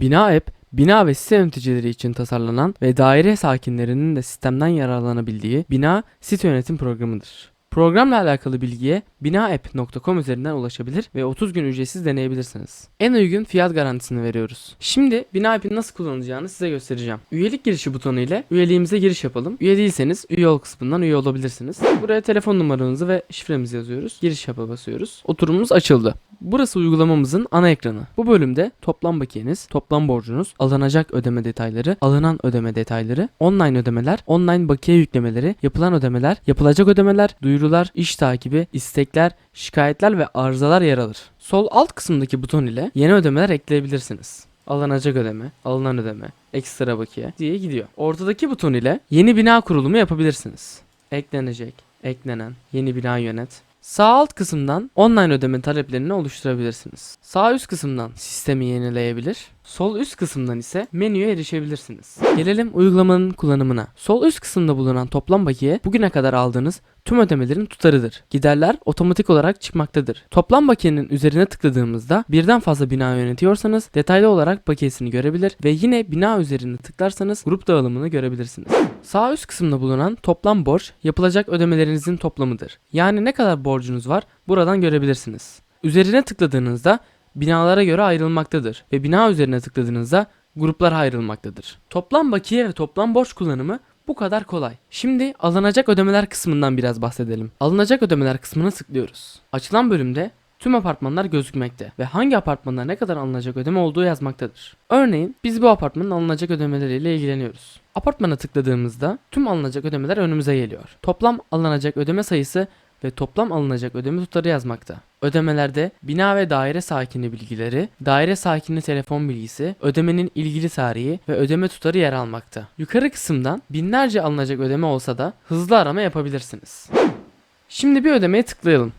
Bina App, bina ve site yöneticileri için tasarlanan ve daire sakinlerinin de sistemden yararlanabildiği bina site yönetim programıdır. Programla alakalı bilgiye binaapp.com üzerinden ulaşabilir ve 30 gün ücretsiz deneyebilirsiniz. En uygun fiyat garantisini veriyoruz. Şimdi Bina App'in nasıl kullanılacağını size göstereceğim. Üyelik girişi butonu ile üyeliğimize giriş yapalım. Üye değilseniz üye ol kısmından üye olabilirsiniz. Buraya telefon numaranızı ve şifremizi yazıyoruz. Giriş yapa basıyoruz. Oturumumuz açıldı. Burası uygulamamızın ana ekranı. Bu bölümde toplam bakiyeniz, toplam borcunuz, alınacak ödeme detayları, alınan ödeme detayları, online ödemeler, online bakiye yüklemeleri, yapılan ödemeler, yapılacak ödemeler, duyurular, iş takibi, istekler, şikayetler ve arızalar yer alır. Sol alt kısımdaki buton ile yeni ödemeler ekleyebilirsiniz. Alınacak ödeme, alınan ödeme, ekstra bakiye diye gidiyor. Ortadaki buton ile yeni bina kurulumu yapabilirsiniz. Eklenecek, eklenen, yeni bina yönet, Sağ alt kısımdan online ödeme taleplerini oluşturabilirsiniz. Sağ üst kısımdan sistemi yenileyebilir. Sol üst kısımdan ise menüye erişebilirsiniz. Gelelim uygulamanın kullanımına. Sol üst kısımda bulunan toplam bakiye bugüne kadar aldığınız tüm ödemelerin tutarıdır. Giderler otomatik olarak çıkmaktadır. Toplam bakiyenin üzerine tıkladığımızda birden fazla bina yönetiyorsanız detaylı olarak bakiyesini görebilir ve yine bina üzerine tıklarsanız grup dağılımını görebilirsiniz. Sağ üst kısımda bulunan toplam borç yapılacak ödemelerinizin toplamıdır. Yani ne kadar borcunuz var buradan görebilirsiniz. Üzerine tıkladığınızda binalara göre ayrılmaktadır ve bina üzerine tıkladığınızda gruplara ayrılmaktadır. Toplam bakiye ve toplam borç kullanımı bu kadar kolay. Şimdi alınacak ödemeler kısmından biraz bahsedelim. Alınacak ödemeler kısmına tıklıyoruz. Açılan bölümde tüm apartmanlar gözükmekte ve hangi apartmanda ne kadar alınacak ödeme olduğu yazmaktadır. Örneğin biz bu apartmanın alınacak ödemeleriyle ilgileniyoruz. Apartmana tıkladığımızda tüm alınacak ödemeler önümüze geliyor. Toplam alınacak ödeme sayısı ve toplam alınacak ödeme tutarı yazmakta. Ödemelerde bina ve daire sakini bilgileri, daire sakini telefon bilgisi, ödemenin ilgili tarihi ve ödeme tutarı yer almakta. Yukarı kısımdan binlerce alınacak ödeme olsa da hızlı arama yapabilirsiniz. Şimdi bir ödemeye tıklayalım.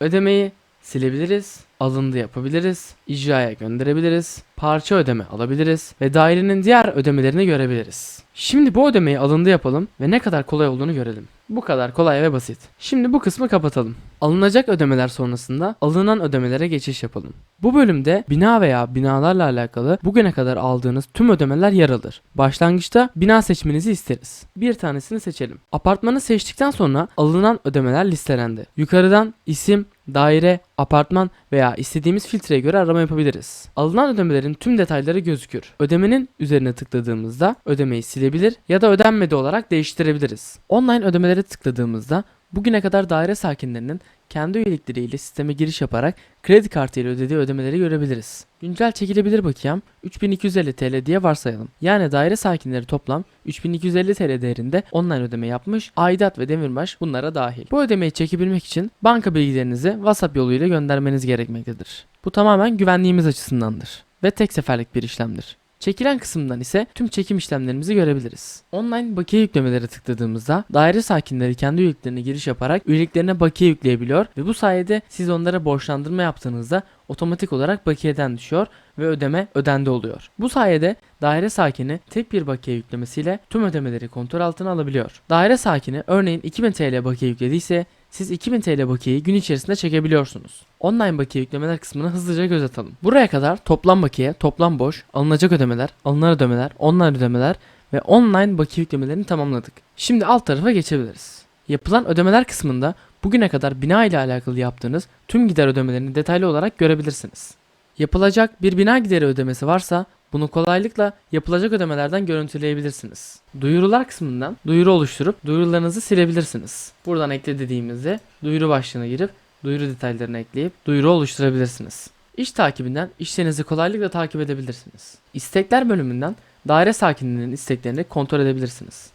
Ödemeyi silebiliriz, alındı yapabiliriz, icraya gönderebiliriz, parça ödeme alabiliriz ve dairenin diğer ödemelerini görebiliriz. Şimdi bu ödemeyi alındı yapalım ve ne kadar kolay olduğunu görelim. Bu kadar kolay ve basit. Şimdi bu kısmı kapatalım. Alınacak ödemeler sonrasında alınan ödemelere geçiş yapalım. Bu bölümde bina veya binalarla alakalı bugüne kadar aldığınız tüm ödemeler yer alır. Başlangıçta bina seçmenizi isteriz. Bir tanesini seçelim. Apartmanı seçtikten sonra alınan ödemeler listelendi. Yukarıdan isim, daire, apartman veya istediğimiz filtreye göre arama yapabiliriz. Alınan ödemelerin tüm detayları gözükür. Ödemenin üzerine tıkladığımızda ödemeyi silebilir ya da ödenmedi olarak değiştirebiliriz. Online ödemelere tıkladığımızda bugüne kadar daire sakinlerinin kendi üyelikleriyle sisteme giriş yaparak kredi kartı ile ödediği ödemeleri görebiliriz. Güncel çekilebilir bakiyem 3250 TL diye varsayalım. Yani daire sakinleri toplam 3250 TL değerinde online ödeme yapmış, aidat ve demirbaş bunlara dahil. Bu ödemeyi çekebilmek için banka bilgilerinizi WhatsApp yoluyla göndermeniz gerekmektedir. Bu tamamen güvenliğimiz açısındandır ve tek seferlik bir işlemdir. Çekilen kısımdan ise tüm çekim işlemlerimizi görebiliriz. Online bakiye yüklemelere tıkladığımızda daire sakinleri kendi üyeliklerine giriş yaparak üyeliklerine bakiye yükleyebiliyor ve bu sayede siz onlara borçlandırma yaptığınızda otomatik olarak bakiyeden düşüyor ve ödeme ödendi oluyor. Bu sayede daire sakini tek bir bakiye yüklemesiyle tüm ödemeleri kontrol altına alabiliyor. Daire sakini örneğin 2000 TL bakiye yüklediyse siz 2000 TL bakiyeyi gün içerisinde çekebiliyorsunuz. Online bakiye yüklemeler kısmına hızlıca göz atalım. Buraya kadar toplam bakiye, toplam boş, alınacak ödemeler, alınan ödemeler, online ödemeler ve online bakiye yüklemelerini tamamladık. Şimdi alt tarafa geçebiliriz. Yapılan ödemeler kısmında bugüne kadar bina ile alakalı yaptığınız tüm gider ödemelerini detaylı olarak görebilirsiniz. Yapılacak bir bina gideri ödemesi varsa bunu kolaylıkla yapılacak ödemelerden görüntüleyebilirsiniz. Duyurular kısmından duyuru oluşturup duyurularınızı silebilirsiniz. Buradan ekle dediğimizde duyuru başlığına girip duyuru detaylarını ekleyip duyuru oluşturabilirsiniz. İş takibinden işlerinizi kolaylıkla takip edebilirsiniz. İstekler bölümünden daire sakinlerinin isteklerini kontrol edebilirsiniz.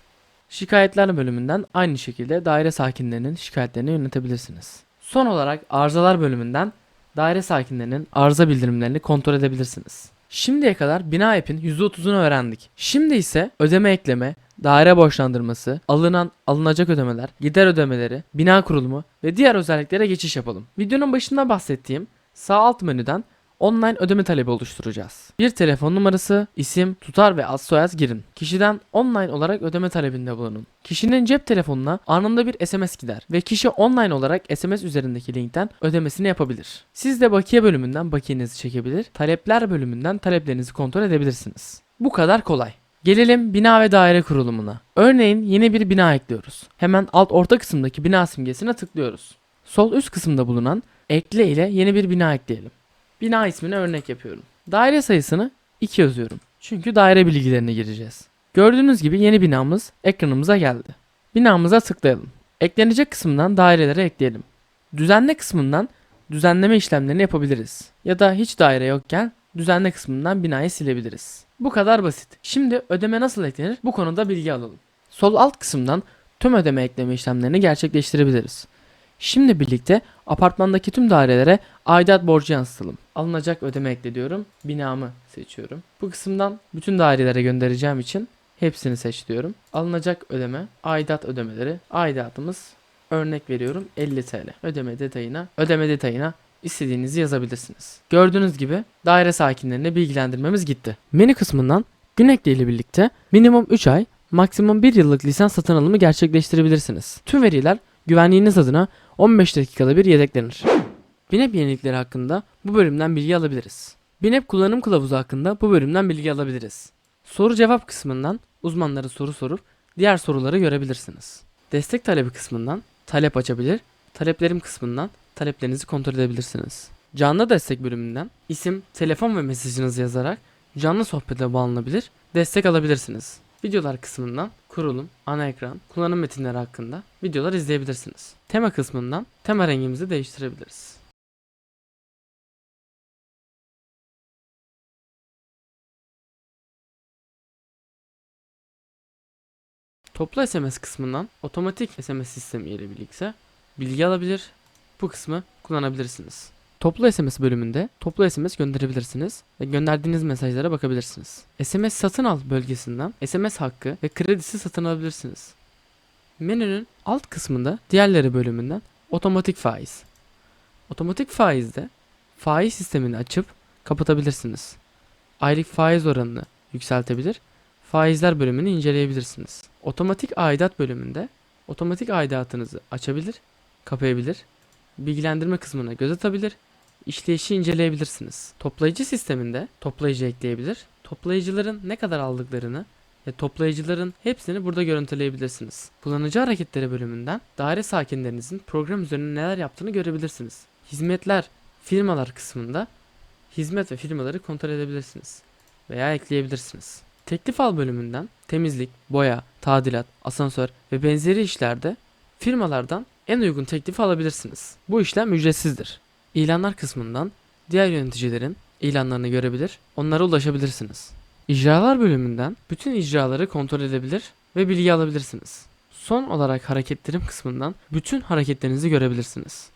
Şikayetler bölümünden aynı şekilde daire sakinlerinin şikayetlerini yönetebilirsiniz. Son olarak arızalar bölümünden daire sakinlerinin arıza bildirimlerini kontrol edebilirsiniz. Şimdiye kadar bina app'in %30'unu öğrendik. Şimdi ise ödeme ekleme, daire borçlandırması, alınan alınacak ödemeler, gider ödemeleri, bina kurulumu ve diğer özelliklere geçiş yapalım. Videonun başında bahsettiğim sağ alt menüden online ödeme talebi oluşturacağız. Bir telefon numarası, isim, tutar ve ad soyad girin. Kişiden online olarak ödeme talebinde bulunun. Kişinin cep telefonuna anında bir SMS gider ve kişi online olarak SMS üzerindeki linkten ödemesini yapabilir. Siz de bakiye bölümünden bakiyenizi çekebilir, talepler bölümünden taleplerinizi kontrol edebilirsiniz. Bu kadar kolay. Gelelim bina ve daire kurulumuna. Örneğin yeni bir bina ekliyoruz. Hemen alt orta kısımdaki bina simgesine tıklıyoruz. Sol üst kısımda bulunan ekle ile yeni bir bina ekleyelim. Bina ismine örnek yapıyorum. Daire sayısını 2 yazıyorum. Çünkü daire bilgilerine gireceğiz. Gördüğünüz gibi yeni binamız ekranımıza geldi. Binamıza tıklayalım. Eklenecek kısmından dairelere ekleyelim. Düzenle kısmından düzenleme işlemlerini yapabiliriz. Ya da hiç daire yokken düzenle kısmından binayı silebiliriz. Bu kadar basit. Şimdi ödeme nasıl eklenir bu konuda bilgi alalım. Sol alt kısımdan tüm ödeme ekleme işlemlerini gerçekleştirebiliriz. Şimdi birlikte apartmandaki tüm dairelere aidat borcu yansıtalım. Alınacak ödeme ekle diyorum. Binamı seçiyorum. Bu kısımdan bütün dairelere göndereceğim için hepsini seç diyorum. Alınacak ödeme, aidat ödemeleri. Aidatımız örnek veriyorum 50 TL. Ödeme detayına, ödeme detayına istediğinizi yazabilirsiniz. Gördüğünüz gibi daire sakinlerini bilgilendirmemiz gitti. Menü kısmından gün ekle birlikte minimum 3 ay, maksimum 1 yıllık lisans satın alımı gerçekleştirebilirsiniz. Tüm veriler güvenliğiniz adına 15 dakikada bir yedeklenir. Binep yenilikleri hakkında bu bölümden bilgi alabiliriz. Binep kullanım kılavuzu hakkında bu bölümden bilgi alabiliriz. Soru cevap kısmından uzmanlara soru sorup diğer soruları görebilirsiniz. Destek talebi kısmından talep açabilir, taleplerim kısmından taleplerinizi kontrol edebilirsiniz. Canlı destek bölümünden isim, telefon ve mesajınızı yazarak canlı sohbete bağlanabilir, destek alabilirsiniz. Videolar kısmından kurulum, ana ekran, kullanım metinleri hakkında videolar izleyebilirsiniz. Tema kısmından tema rengimizi değiştirebiliriz. Toplu SMS kısmından otomatik SMS sistemi ile birlikte bilgi alabilir, bu kısmı kullanabilirsiniz. Toplu SMS bölümünde toplu SMS gönderebilirsiniz ve gönderdiğiniz mesajlara bakabilirsiniz. SMS satın al bölgesinden SMS hakkı ve kredisi satın alabilirsiniz. Menünün alt kısmında diğerleri bölümünden otomatik faiz. Otomatik faizde faiz sistemini açıp kapatabilirsiniz. Aylık faiz oranını yükseltebilir, faizler bölümünü inceleyebilirsiniz. Otomatik aidat bölümünde otomatik aidatınızı açabilir, kapayabilir, bilgilendirme kısmına göz atabilir, işleyişi inceleyebilirsiniz. Toplayıcı sisteminde toplayıcı ekleyebilir, toplayıcıların ne kadar aldıklarını ve toplayıcıların hepsini burada görüntüleyebilirsiniz. Kullanıcı hareketleri bölümünden daire sakinlerinizin program üzerinde neler yaptığını görebilirsiniz. Hizmetler, firmalar kısmında hizmet ve firmaları kontrol edebilirsiniz veya ekleyebilirsiniz. Teklif al bölümünden temizlik, boya, tadilat, asansör ve benzeri işlerde firmalardan en uygun teklifi alabilirsiniz. Bu işlem ücretsizdir. İlanlar kısmından diğer yöneticilerin ilanlarını görebilir, onlara ulaşabilirsiniz. İcralar bölümünden bütün icraları kontrol edebilir ve bilgi alabilirsiniz. Son olarak hareketlerim kısmından bütün hareketlerinizi görebilirsiniz.